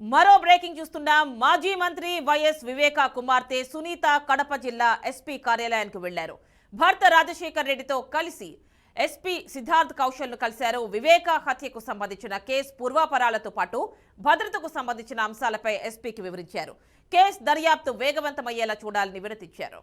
మరో బ్రేకింగ్ చూస్తున్నాం మాజీ మంత్రి వైఎస్ వివేక కుమార్తె సునీత కడప జిల్లా ఎస్పీ కార్యాలయానికి వెళ్ళారు. భర్త రాజశేఖర్ రెడ్డితో కలిసి ఎస్పీ సిద్ధార్థ్ కౌశల్ను కలిశారు. వివేక హత్యకు సంబంధించిన కేసు పూర్వాపరాలతో పాటు భద్రతకు సంబంధించిన అంశాలపై ఎస్పీకి వివరించారు. కేసు దర్యాప్తు వేగవంతమయ్యేలా చూడాలని వినతిచ్చారు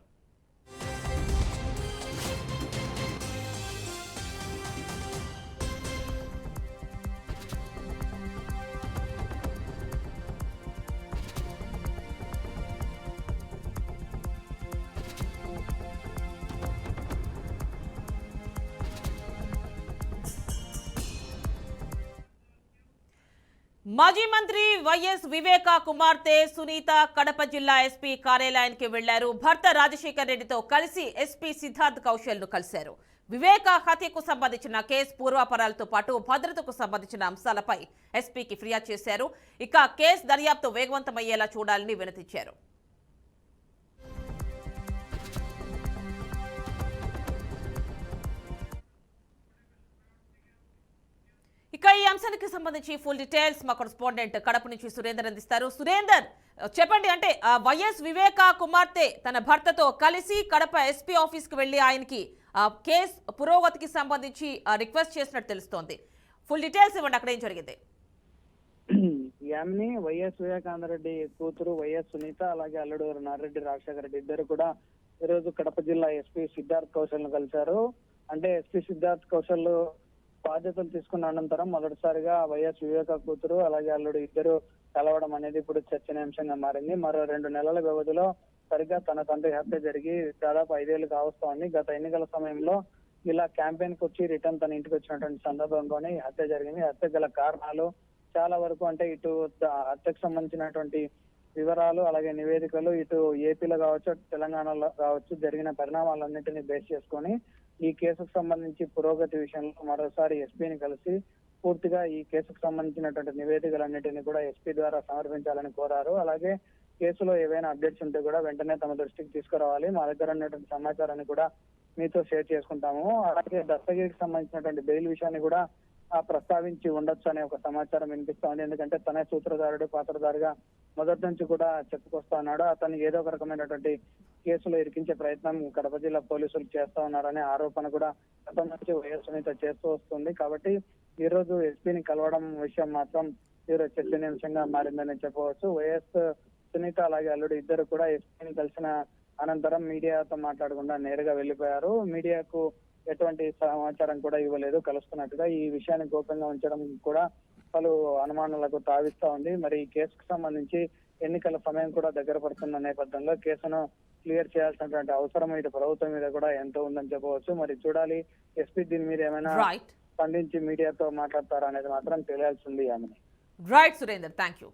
మాజీ మంత్రి వైఎస్ వివేక కుమార్తె సునీత కడప జిల్లా ఎస్పీ కార్యాలయానికి వెళ్ళారు. భర్త రాజశేఖర్ రెడ్డితో కలిసి ఎస్పీ సిద్ధార్థ్ కౌశల్ను కలిశారు. వివేక హత్యకు సంబంధించిన కేసు పూర్వాపరాలతో పాటు భద్రతకు సంబంధించిన అంశాలపై ఎస్పీకి ఫిర్యాదు చేశారు. ఇక కేసు దర్యాప్తు వేగవంతమయ్యేలా చూడాలని వినతిచ్చారు అంశానికి సంబంధించి ఫుల్ డీటెయిల్స్ మా కరెస్పాండెంట్ కడప నుంచి సురేందర్ అందిస్తారు. సురేందర్ చెప్పండి అంటే ఆ, వైఎస్ వివేక కుమార్తె తన భర్తతో కలిసి కడప ఎస్పీ ఆఫీస్కి ఆయనకి ఆ, కేస్ పురోగతికి సంబంధించి ఆ, రిక్వెస్ట్ చేసినట్టు తెలుస్తోంది. ఫుల్ డీటెయిల్స్ ఇవ్వండి అక్కడ ఏం జరిగింది? యామిని వైఎస్ వివేకాందరెడ్డి కూతురు వైఎస్ సునీత అలాగే అల్లుడు నారెడ్డి రాజశేఖర రెడ్డి ఇద్దరు కూడా ఈరోజు కడప జిల్లా ఎస్పీ సిద్ధార్థ్ కౌశల్ను కలిశారు. అంటే ఎస్పీ సిద్ధార్థ్ కౌశల్ బాధ్యతలు తీసుకున్న అనంతరం మొదటిసారిగా వైఎస్ వివేక కూతురు అలాగే అల్లుడు ఇద్దరు కలవడం అనేది ఇప్పుడు చర్చనీయాంశంగా మారింది. మరో రెండు నెలల వ్యవధిలో సరిగ్గా తన తండ్రి హత్య జరిగి దాదాపు ఐదేళ్ళు కావస్తోంది గత ఎన్నికల సమయంలో ఇలా క్యాంపెయిన్కు వచ్చి రిటర్న్ తన ఇంటికి వచ్చినటువంటి సందర్భంలోనే హత్య జరిగింది. హత్య గల కారణాలు చాలా వరకు అంటే ఇటు హత్యకు సంబంధించినటువంటి వివరాలు అలాగే నివేదికలు ఇటు ఏపీలో కావచ్చు తెలంగాణలో కావచ్చు జరిగిన పరిణామాలన్నింటినీ బేస్ చేసుకొని ఈ కేసుకు సంబంధించి పురోగతి విషయంలో మరోసారి ఎస్పీని కలిసి పూర్తిగా ఈ కేసుకు సంబంధించినటువంటి నివేదికలన్నింటినీ కూడా ఎస్పీ ద్వారా సమర్పించాలని కోరారు. అలాగే కేసులో ఏవైనా అప్డేట్స్ ఉంటే కూడా వెంటనే తమ దృష్టికి తీసుకురావాలి. మా దగ్గర ఉన్నటువంటి సమాచారాన్ని కూడా మీతో షేర్ చేసుకుంటాము. అలాగే దత్తగిరికి సంబంధించినటువంటి బెయిల్ విషయాన్ని కూడా ప్రస్తావించి ఉండొచ్చు అనే ఒక సమాచారం వినిపిస్తోంది. ఎందుకంటే తనే సూత్రధారుడు పాత్రధారిగా మొదటి నుంచి కూడా చెప్పుకొస్తా ఉన్నాడు. అతను ఏదో ఒక రకమైనటువంటి కేసులో ఇరికించే ప్రయత్నం కడప జిల్లా పోలీసులు చేస్తా ఉన్నారనే ఆరోపణ కూడా గతం నుంచి వైఎస్ సునీత చేస్తూ వస్తుంది. కాబట్టి ఈ రోజు ఎస్పీని కలవడం విషయం మాత్రం తీవ్ర చర్చనీయాంశంగా మారిందని చెప్పవచ్చు. వైఎస్ సునీత అలాగే అల్లుడు ఇద్దరు కూడా ఎస్పీని కలిసిన అనంతరం మీడియాతో మాట్లాడకుండా నేరుగా వెళ్ళిపోయారు మీడియాకు ఎటువంటి సమాచారం కూడా ఇవ్వలేదు. కలుస్తున్నట్టుగా ఈ విషయాన్ని గోప్యంగా ఉంచడం కూడా పలు అనుమానాలకు తావిస్తా ఉంది. మరి ఈ కేసుకు సంబంధించి ఎన్నికల సమయం కూడా దగ్గర పడుతున్న నేపథ్యంలో కేసును క్లియర్ చేయాల్సినటువంటి అవసరం ఇటు ప్రభుత్వం మీద కూడా ఎంతో ఉందని చెప్పవచ్చు. మరి చూడాలి ఎస్పీ దీని మీద ఏమైనా స్పందించి మీడియాతో మాట్లాడతారా అనేది మాత్రం తెలియాల్సి ఉంది ఆమె. Right Surender thank you